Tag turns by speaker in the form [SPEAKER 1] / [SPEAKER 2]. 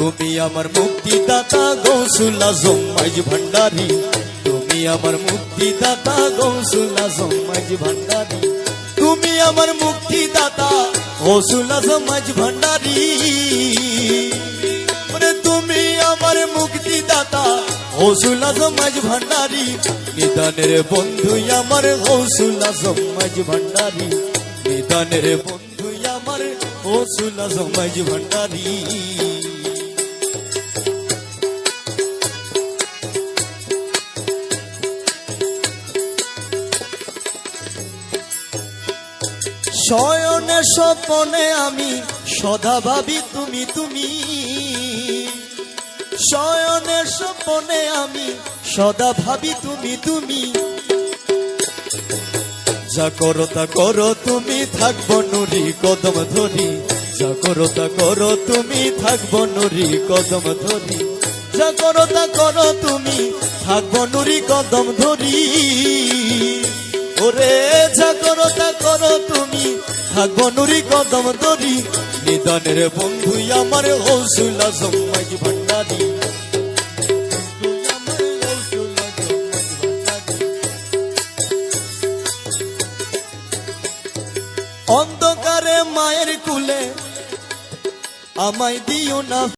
[SPEAKER 1] তুমি আমার মুক্তিদাতা গৌসুল আজম, মাইজ ভান্ডারি। তুমি আমার মুক্তিদাতা গৌসুল আজম, মাইজ ভান্ডারি। তুমি আমার মুক্তিদাতা গৌসুল আজম, মাইজ ভান্ডারি। ওরে তুমি আমার মুক্তিদাতা গৌসুল আজম, মাইজ ভান্ডারি। নিদানের বন্ধু আমার গৌসুল আজম, মাইজ ভান্ডারি। নিদানের বন্ধু আমার গৌসুল আজম, মাইজ ভান্ডারি। শয়নে স্বপনে আমি সদা ভাবি তুমি তুমি। শয়নে স্বপনে আমি সদা ভাবি তুমি তুমি। যা করো তা করো, তুমি থাকব নুরি কদম ধরি। যা করো তা করো, তুমি থাকব নুরি কদম ধরি। যা করো তা করো, তুমি থাকব নুরি কদম ধরি। ওরে যা করো তা করো তুমি। থাকব নুরি কদম ধরি নিদানের বন্ধু আমার হৌসুল মাঝি ভান্ডারি। অন্ধকারে মায়ের কুলে আমায় দিও না।